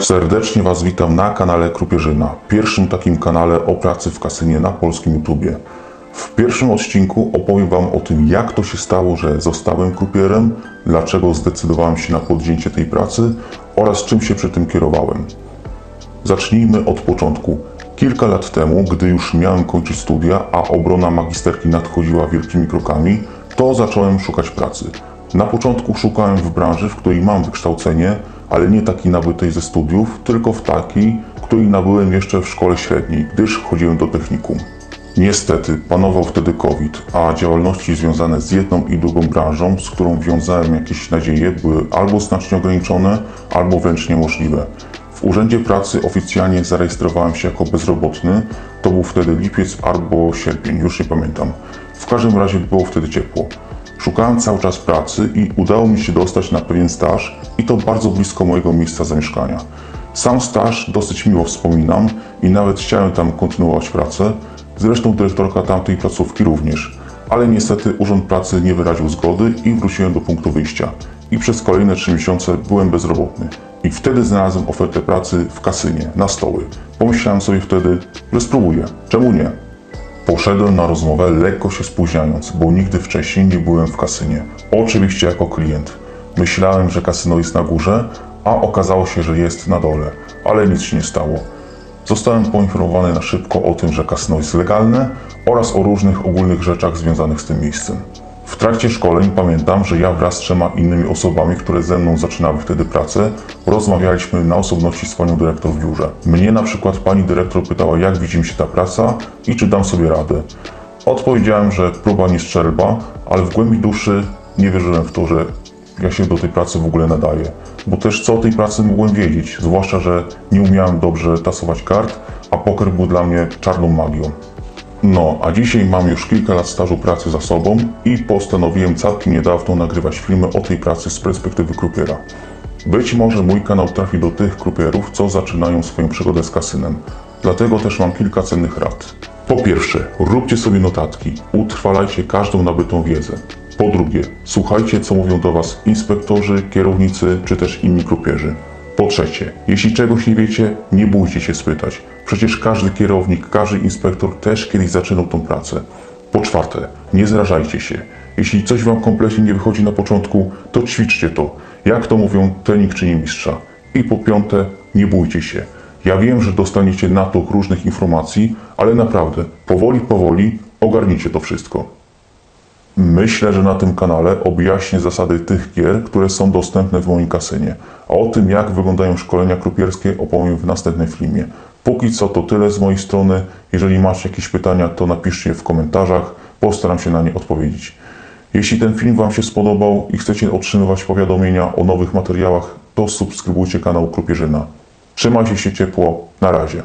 Serdecznie Was witam na kanale Krupierzyna, pierwszym takim kanale o pracy w kasynie na polskim YouTubie. W pierwszym odcinku opowiem Wam o tym, jak to się stało, że zostałem krupierem, dlaczego zdecydowałem się na podjęcie tej pracy oraz czym się przy tym kierowałem. Zacznijmy od początku. Kilka lat temu, gdy już miałem kończyć studia, a obrona magisterki nadchodziła wielkimi krokami, to zacząłem szukać pracy. Na początku szukałem w branży, w której mam wykształcenie, ale nie takiej nabytej ze studiów, tylko w takiej, której nabyłem jeszcze w szkole średniej, gdyż chodziłem do technikum. Niestety panował wtedy COVID, a działalności związane z jedną i drugą branżą, z którą wiązałem jakieś nadzieje, były albo znacznie ograniczone, albo wręcz niemożliwe. W Urzędzie Pracy oficjalnie zarejestrowałem się jako bezrobotny. To był wtedy lipiec albo sierpień, już nie pamiętam. W każdym razie było wtedy ciepło. Szukałem cały czas pracy i udało mi się dostać na pewien staż i to bardzo blisko mojego miejsca zamieszkania. Sam staż dosyć miło wspominam i nawet chciałem tam kontynuować pracę. Zresztą dyrektorka tamtej placówki również. Ale niestety Urząd Pracy nie wyraził zgody i wróciłem do punktu wyjścia. I przez kolejne 3 miesiące byłem bezrobotny. I wtedy znalazłem ofertę pracy w kasynie, na stoły. Pomyślałem sobie wtedy, że spróbuję. Czemu nie? Poszedłem na rozmowę lekko się spóźniając, bo nigdy wcześniej nie byłem w kasynie. Oczywiście jako klient. Myślałem, że kasyno jest na górze, a okazało się, że jest na dole, ale nic się nie stało. Zostałem poinformowany na szybko o tym, że kasyno jest legalne oraz o różnych ogólnych rzeczach związanych z tym miejscem. Trakcie szkoleń pamiętam, że ja wraz z trzema innymi osobami, które ze mną zaczynały wtedy pracę, rozmawialiśmy na osobności z panią dyrektor w biurze. Mnie na przykład pani dyrektor pytała, jak widzi mi się ta praca i czy dam sobie radę. Odpowiedziałem, że próba nie strzelba, ale w głębi duszy nie wierzyłem w to, że ja się do tej pracy w ogóle nadaję. Bo też co o tej pracy mogłem wiedzieć, zwłaszcza, że nie umiałem dobrze tasować kart, a poker był dla mnie czarną magią. No, a dzisiaj mam już kilka lat stażu pracy za sobą i postanowiłem całkiem niedawno nagrywać filmy o tej pracy z perspektywy krupiera. Być może mój kanał trafi do tych krupierów, co zaczynają swoją przygodę z kasynem. Dlatego też mam kilka cennych rad. Po pierwsze, róbcie sobie notatki, utrwalajcie każdą nabytą wiedzę. Po drugie, słuchajcie, co mówią do Was inspektorzy, kierownicy czy też inni krupierzy. Po trzecie, jeśli czegoś nie wiecie, nie bójcie się spytać. Przecież każdy kierownik, każdy inspektor też kiedyś zaczynał tą pracę. Po czwarte, nie zrażajcie się. Jeśli coś Wam kompletnie nie wychodzi na początku, to ćwiczcie to. Jak to mówią, trening czyni mistrza. I po piąte, nie bójcie się. Ja wiem, że dostaniecie natłok różnych informacji, ale naprawdę, powoli, powoli ogarnijcie to wszystko. Myślę, że na tym kanale objaśnię zasady tych gier, które są dostępne w moim kasynie. A o tym, jak wyglądają szkolenia krupierskie, opowiem w następnym filmie. Póki co to tyle z mojej strony. Jeżeli macie jakieś pytania, to napiszcie je w komentarzach. Postaram się na nie odpowiedzieć. Jeśli ten film Wam się spodobał i chcecie otrzymywać powiadomienia o nowych materiałach, to subskrybujcie kanał Krupierzyna. Trzymajcie się ciepło. Na razie.